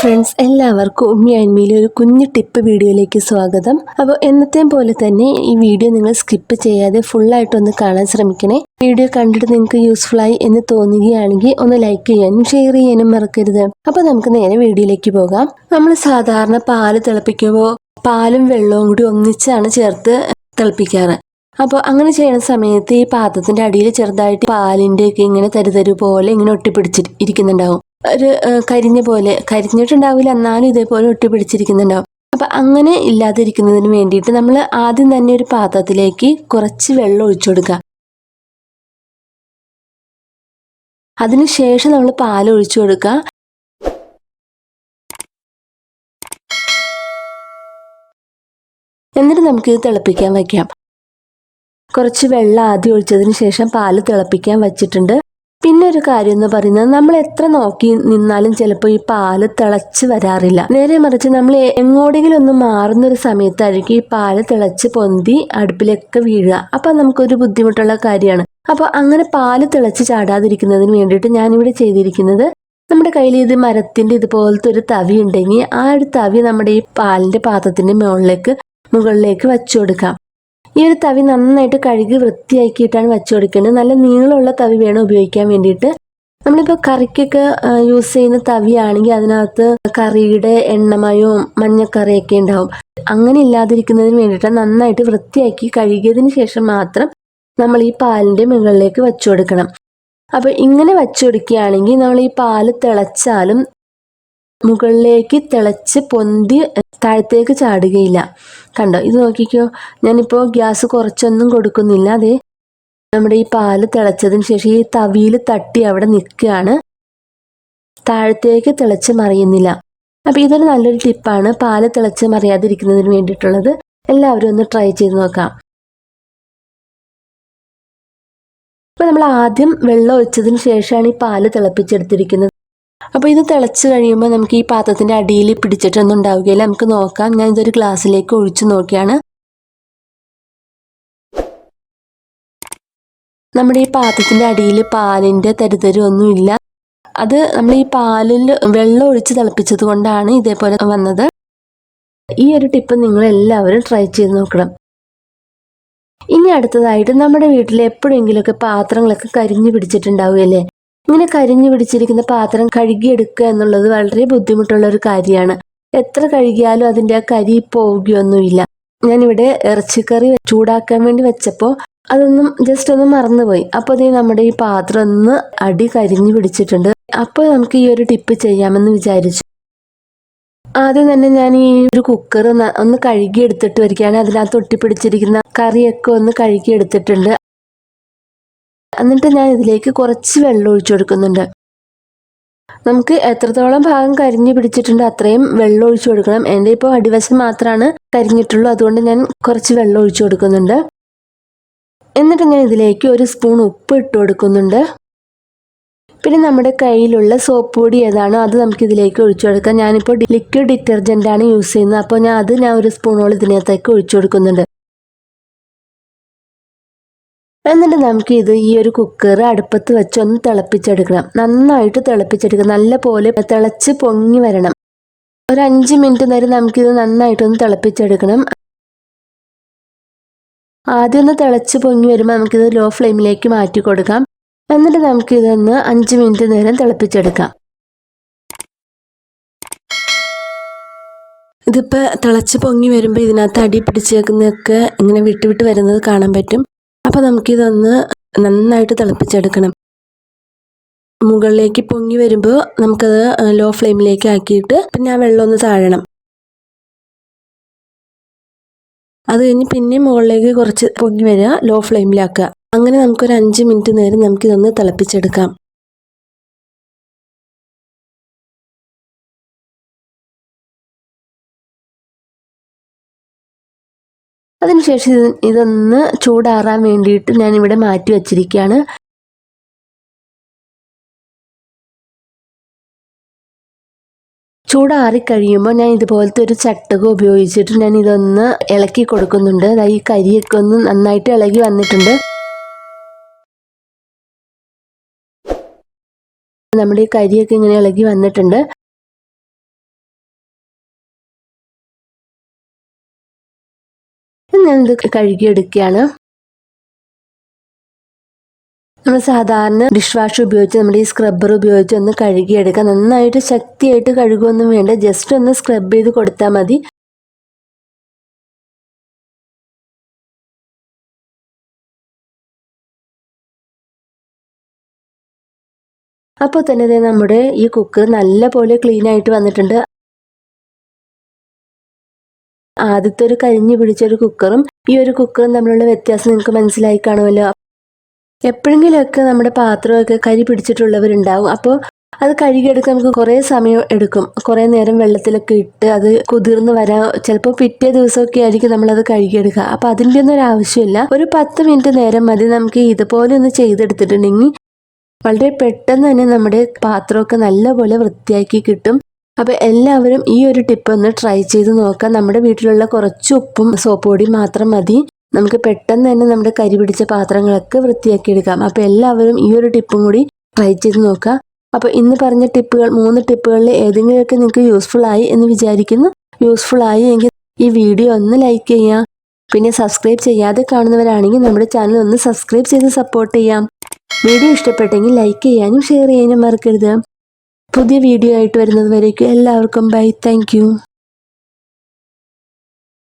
Friends എല്ലാവർക്കും ഉമ്മി ഒരു കുഞ്ഞു ടിപ്പ് വീഡിയോയിലേക്ക് സ്വാഗതം. അപ്പോൾ എന്നത്തെയും പോലെ തന്നെ ഈ വീഡിയോ നിങ്ങൾ സ്കിപ്പ് ചെയ്യാതെ ഫുള്ളായിട്ടൊന്ന് കാണാൻ ശ്രമിക്കണേ. വീഡിയോ കണ്ടിട്ട് നിങ്ങൾക്ക് യൂസ്ഫുൾ ആയി എന്ന് തോന്നുകയാണെങ്കിൽ ഒന്ന് ലൈക്ക് ചെയ്യാനും ഷെയർ ചെയ്യാനും മറക്കരുത്. അപ്പോൾ നമുക്ക് നേരെ വീഡിയോയിലേക്ക് പോകാം. നമ്മൾ സാധാരണ പാൽ തിളപ്പിക്കുമ്പോൾ പാലും വെള്ളവും കൂടി ഒന്നിച്ചാണ് ചേർത്ത് തിളപ്പിക്കാറ്. അപ്പോൾ അങ്ങനെ ചെയ്യുന്ന സമയത്ത് ഈ പാത്രത്തിന്റെ അടിയിൽ ചെറുതായിട്ട് പാലിന്റെ ഒക്കെ ഇങ്ങനെ തരുതരു പോലെ ഇങ്ങനെ ഒട്ടിപ്പിടിച്ച് ഇരിക്കുന്നുണ്ടാവും. ഒരു കരിഞ്ഞ പോലെ കരിഞ്ഞിട്ടുണ്ടാവില്ല എന്നാലും ഇതേപോലെ ഒട്ടി ഒട്ടിപ്പിടിച്ചിരിക്കുന്നുണ്ടാവും. അപ്പൊ അങ്ങനെ ഇല്ലാതിരിക്കുന്നതിന് വേണ്ടിയിട്ട് നമ്മൾ ആദ്യം തന്നെ ഒരു പാത്രത്തിലേക്ക് കുറച്ച് വെള്ളം ഒഴിച്ചു കൊടുക്കുക. അതിനുശേഷം നമ്മൾ പാൽ ഒഴിച്ചു കൊടുക്കുക. എന്നിട്ട് നമുക്കിത് തിളപ്പിക്കാൻ വയ്ക്കാം. കുറച്ച് വെള്ളം ആദ്യം ഒഴിച്ചതിന് ശേഷം പാൽ തിളപ്പിക്കാൻ വെച്ചിട്ടുണ്ട്. പിന്നെ ഒരു കാര്യം എന്ന് പറയുന്നത് നമ്മൾ എത്ര നോക്കി നിന്നാലും ചിലപ്പോൾ ഈ പാൽ തിളച്ച് വരാറില്ല. നേരെ മറിച്ച് നമ്മൾ എങ്ങോട്ടെങ്കിലും ഒന്ന് മാറുന്ന ഒരു സമയത്തായിരിക്കും ഈ പാൽ തിളച്ച് പൊന്തി അടുപ്പിലൊക്കെ വീഴുക. അപ്പൊ നമുക്കൊരു ബുദ്ധിമുട്ടുള്ള കാര്യമാണ്. അപ്പോൾ അങ്ങനെ പാൽ തിളച്ച് ചാടാതിരിക്കുന്നതിന് വേണ്ടിയിട്ട് ഞാനിവിടെ ചെയ്തിരിക്കുന്നത് നമ്മുടെ കയ്യിൽ ഇത് മരത്തിന്റെ ഇതുപോലത്തെ ഒരു തവി ഉണ്ടെങ്കിൽ ആ ഒരു തവി നമ്മുടെ ഈ പാലിന്റെ പാത്രത്തിന്റെ മുകളിലേക്ക് മുകളിലേക്ക് വച്ചു കൊടുക്കാം. ഈ ഒരു തവി നന്നായിട്ട് കഴുകി വൃത്തിയാക്കിയിട്ടാണ് വെച്ചു കൊടുക്കേണ്ടത്. നല്ല നീളമുള്ള തവി വേണം ഉപയോഗിക്കാൻ വേണ്ടിയിട്ട്. നമ്മളിപ്പോൾ കറിക്കൊക്കെ യൂസ് ചെയ്യുന്ന തവിയാണെങ്കിൽ അതിനകത്ത് കറിയുടെ എണ്ണമയവും മഞ്ഞക്കറിയൊക്കെ ഉണ്ടാവും. അങ്ങനെ ഇല്ലാതിരിക്കുന്നതിന് വേണ്ടിയിട്ട് നന്നായിട്ട് വൃത്തിയാക്കി കഴുകിയതിന് ശേഷം മാത്രം നമ്മൾ ഈ പാലിന്റെ മുകളിലേക്ക് വെച്ചു കൊടുക്കണം. അപ്പോൾ ഇങ്ങനെ വെച്ചു കൊടുക്കുകയാണെങ്കിൽ നമ്മൾ ഈ പാൽ തിളച്ചാലും മുകളിലേക്ക് തിളച്ച് പൊന്തി താഴത്തേക്ക് ചാടുകയില്ല. കണ്ടോ? ഇത് നോക്കിക്കോ. ഞാനിപ്പോൾ ഗ്യാസ് കുറച്ചൊന്നും കൊടുക്കുന്നില്ല. അതെ നമ്മുടെ ഈ പാൽ തിളച്ചതിന് ശേഷം ഈ തവിയിൽ തട്ടി അവിടെ നിൽക്കുകയാണ്. താഴത്തേക്ക് തിളച്ച് മറിയുന്നില്ല. അപ്പോൾ ഇതൊരു നല്ലൊരു ടിപ്പാണ് പാൽ തിളച്ച് മറിയാതിരിക്കുന്നതിന് വേണ്ടിയിട്ടുള്ളത്. എല്ലാവരും ഒന്ന് ട്രൈ ചെയ്ത് നോക്കാം. ഇപ്പം നമ്മൾ ആദ്യം വെള്ളം ഒഴിച്ചതിന് ശേഷമാണ് ഈ പാൽ തിളപ്പിച്ചെടുത്തിരിക്കുന്നത്. അപ്പോൾ ഇത് തിളച്ച് കഴിയുമ്പോൾ നമുക്ക് ഈ പാത്രത്തിന്റെ അടിയിൽ പിടിച്ചിട്ടൊന്നും ഉണ്ടാവുകയില്ല നമുക്ക് നോക്കാം. ഞാൻ ഇതൊരു ഗ്ലാസ്സിലേക്ക് ഒഴിച്ചു നോക്കിയാണ്. നമ്മുടെ ഈ പാത്രത്തിന്റെ അടിയിൽ പാലിന്റെ തരിതരും ഒന്നുമില്ല അത് നമ്മൾ ഈ പാലിൽ വെള്ളം ഒഴിച്ച് തിളപ്പിച്ചത് കൊണ്ടാണ് ഇതേപോലെ വന്നത്. ഈ ഒരു ടിപ്പ് നിങ്ങൾ എല്ലാവരും ട്രൈ ചെയ്ത് നോക്കണം. ഇനി അടുത്തതായിട്ട് നമ്മുടെ വീട്ടിൽ എപ്പോഴെങ്കിലുമൊക്കെ പാത്രങ്ങളൊക്കെ കരിഞ്ഞു പിടിച്ചിട്ടുണ്ടാവുകയല്ലേ? ഇങ്ങനെ കരിഞ്ഞു പിടിച്ചിരിക്കുന്ന പാത്രം കഴുകിയെടുക്കുക എന്നുള്ളത് വളരെ ബുദ്ധിമുട്ടുള്ള ഒരു കാര്യമാണ്. എത്ര കഴുകിയാലും അതിന്റെ ആ കരി പോവുകയൊന്നുമില്ല ഞാനിവിടെ ഇറച്ചിക്കറി ചൂടാക്കാൻ വേണ്ടി വെച്ചപ്പോൾ അതൊന്നും ജസ്റ്റ് ഒന്ന് മറന്നുപോയി. അപ്പോൾ അതേ നമ്മുടെ ഈ പാത്രം ഒന്ന് അടി കരിഞ്ഞു പിടിച്ചിട്ടുണ്ട്. അപ്പോൾ നമുക്ക് ഈ ഒരു ടിപ്പ് ചെയ്യാമെന്ന് വിചാരിച്ചു. ആദ്യം തന്നെ ഞാൻ ഈ ഒരു കുക്കർ ഒന്ന് കഴുകിയെടുത്തിട്ട് വരികയാണ്. അതിനകത്ത് ഒട്ടിപ്പിടിച്ചിരിക്കുന്ന കറിയൊക്കെ ഒന്ന് കഴുകി എടുത്തിട്ടുണ്ട് എന്നിട്ട് ഞാൻ ഇതിലേക്ക് കുറച്ച് വെള്ളം ഒഴിച്ചു കൊടുക്കുന്നുണ്ട്. നമുക്ക് എത്രത്തോളം ഭാഗം കരിഞ്ഞു പിടിച്ചിട്ടുണ്ട് അത്രയും വെള്ളം ഒഴിച്ചു കൊടുക്കണം. എന്റെ ഇപ്പോൾ അടിവശം മാത്രമാണ് കരിഞ്ഞിട്ടുള്ളൂ. അതുകൊണ്ട് ഞാൻ കുറച്ച് വെള്ളം ഒഴിച്ചു കൊടുക്കുന്നുണ്ട്. എന്നിട്ട് ഞാൻ ഇതിലേക്ക് ഒരു സ്പൂൺ ഉപ്പ് ഇട്ട് കൊടുക്കുന്നുണ്ട്. പിന്നെ നമ്മുടെ കയ്യിലുള്ള സോപ്പ് പൊടി ഏതാണോ അത് നമുക്ക് ഇതിലേക്ക് ഒഴിച്ചു കൊടുക്കാം. ഞാനിപ്പോൾ ലിക്വിഡ് ഡിറ്റർജന്റ് ആണ് യൂസ് ചെയ്യുന്നത്. അപ്പോൾ ഞാൻ അത് ഞാൻ ഒരു സ്പൂണോളം ഇതിനകത്തേക്ക് ഒഴിച്ചു കൊടുക്കുന്നുണ്ട്. എന്നിട്ട് നമുക്ക് ഇത് ഈ ഒരു കുക്കർ അടുപ്പത്ത് വെച്ച് വെച്ചൊന്ന് തിളപ്പിച്ചെടുക്കണം. നന്നായിട്ട് തിളപ്പിച്ചെടുക്കണം നല്ല പോലെ തിളച്ച് പൊങ്ങി വരണം. ഒരു അഞ്ച് മിനിറ്റ് നേരം നമുക്കിത് നന്നായിട്ടൊന്ന് തിളപ്പിച്ചെടുക്കണം. ആദ്യം ഒന്ന് തിളച്ച് പൊങ്ങി വരുമ്പോൾ നമുക്കിത് ലോ ഫ്ലെയിമിലേക്ക് മാറ്റി കൊടുക്കാം. എന്നിട്ട് നമുക്കിതൊന്ന് അഞ്ച് മിനിറ്റ് നേരം തിളപ്പിച്ചെടുക്കാം. ഇതിപ്പോൾ തിളച്ച് പൊങ്ങി വരുമ്പോൾ ഇതിനകത്ത് അടി പിടിച്ചേക്കുന്നതൊക്കെ ഇങ്ങനെ വിട്ട് വിട്ട് വരുന്നത് കാണാൻ പറ്റും. അപ്പോൾ നമുക്കിതൊന്ന് നന്നായിട്ട് തിളപ്പിച്ചെടുക്കണം. മുകളിലേക്ക് പൊങ്ങി വരുമ്പോൾ നമുക്കത് ലോ ഫ്ലെയിമിലേക്ക് ആക്കിയിട്ട് പിന്നെ ആ വെള്ളം ഒന്ന് താഴണം. അത് കഴിഞ്ഞ് പിന്നെ മുകളിലേക്ക് കുറച്ച് പൊങ്ങി വരിക ലോ ഫ്ലെയിമിലാക്കുക അങ്ങനെ നമുക്കൊരു അഞ്ച് മിനിറ്റ് നേരം നമുക്കിതൊന്ന് തിളപ്പിച്ചെടുക്കാം. അതിനുശേഷം ഇത് ഇതൊന്ന് ചൂടാറാൻ വേണ്ടിയിട്ട് ഞാൻ ഇവിടെ മാറ്റി വച്ചിരിക്കുകയാണ്. ചൂടാറി കഴിയുമ്പോൾ ഞാൻ ഇതുപോലത്തെ ഒരു ചട്ടക ഉപയോഗിച്ചിട്ട് ഞാൻ ഇതൊന്ന് ഇളക്കി കൊടുക്കുന്നുണ്ട്. അതായത് ഈ കരിയൊക്കെ ഒന്ന് നന്നായിട്ട് ഇളകി വന്നിട്ടുണ്ട്. നമ്മുടെ ഈ കരിയൊക്കെ ഇങ്ങനെ ഇളകി വന്നിട്ടുണ്ട്. ഞാനിത് കഴുകിയെടുക്കുകയാണ്? നമ്മൾ സാധാരണ ഡിഷ് വാഷ് ഉപയോഗിച്ച് നമ്മൾ ഈ സ്ക്രബ്ബർ ഉപയോഗിച്ച് ഒന്ന് കഴുകിയെടുക്കാം. നന്നായിട്ട് ശക്തിയായിട്ട് കഴുകുമൊന്നും വേണ്ട. ജസ്റ്റ് ഒന്ന് സ്ക്രബ് ചെയ്ത് കൊടുത്താൽ മതി. അപ്പോൾ തന്നെ ഇതേ നമ്മുടെ ഈ കുക്കർ നല്ല പോലെ ക്ലീൻ ആയിട്ട് വന്നിട്ടുണ്ട്. ആദ്യത്തെ ഒരു കരിഞ്ഞു പിടിച്ച ഒരു കുക്കറും ഈ ഒരു കുക്കറും തമ്മിലുള്ള വ്യത്യാസം നിങ്ങൾക്ക് മനസ്സിലായി കാണുമല്ലോ. എപ്പോഴെങ്കിലുമൊക്കെ നമ്മുടെ പാത്രമൊക്കെ കരി പിടിച്ചിട്ടുള്ളവരുണ്ടാവും. അപ്പോൾ അത് കഴുകിയെടുക്കാൻ നമുക്ക് കുറേ സമയം എടുക്കും. കുറേ നേരം വെള്ളത്തിലൊക്കെ ഇട്ട് അത് കുതിർന്ന് വരാൻ ചിലപ്പോൾ പിറ്റേ ദിവസമൊക്കെ ആയിരിക്കും നമ്മളത് കഴുകിയെടുക്കുക. അപ്പോൾ അതിന്റെ ഒന്നും ഒരു ആവശ്യമില്ല. ഒരു പത്ത് മിനിറ്റ് നേരം മതി നമുക്ക് ഇതുപോലെ ഒന്ന് ചെയ്തെടുത്തിട്ടുണ്ടെങ്കിൽ വളരെ പെട്ടെന്ന് തന്നെ നമ്മുടെ പാത്രമൊക്കെ നല്ലപോലെ വൃത്തിയാക്കി കിട്ടും. അപ്പോൾ എല്ലാവരും ഈ ഒരു ടിപ്പ് ഒന്ന് ട്രൈ ചെയ്ത് നോക്കാം. നമ്മുടെ വീട്ടിലുള്ള കുറച്ച് ഉപ്പും സോപ്പ് പൊടിയും മാത്രം മതി. നമുക്ക് പെട്ടെന്ന് തന്നെ നമ്മുടെ കരി പിടിച്ച പാത്രങ്ങളൊക്കെ വൃത്തിയാക്കി എടുക്കാം. അപ്പോൾ എല്ലാവരും ഈ ഒരു ടിപ്പും കൂടി ട്രൈ ചെയ്ത് നോക്കുക അപ്പോൾ ഇന്ന് പറഞ്ഞ ടിപ്പുകൾ മൂന്ന് ടിപ്പുകളിൽ ഏതെങ്കിലുമൊക്കെ നിങ്ങൾക്ക് യൂസ്ഫുൾ ആയി എന്ന് വിചാരിക്കുന്നു. യൂസ്ഫുൾ ആയി എങ്കിൽ ഈ വീഡിയോ ഒന്ന് ലൈക്ക് ചെയ്യാം. പിന്നെ സബ്സ്ക്രൈബ് ചെയ്യാതെ കാണുന്നവരാണെങ്കിൽ നമ്മുടെ ചാനൽ ഒന്ന് സബ്സ്ക്രൈബ് ചെയ്ത് സപ്പോർട്ട് ചെയ്യാം. വീഡിയോ ഇഷ്ടപ്പെട്ടെങ്കിൽ ലൈക്ക് ചെയ്യാനും ഷെയർ ചെയ്യാനും മറക്കരുത്. പുതിയ വീഡിയോ ആയിട്ട് വരുന്നത് വരേക്കും. എല്ലാവർക്കും ബൈ താങ്ക്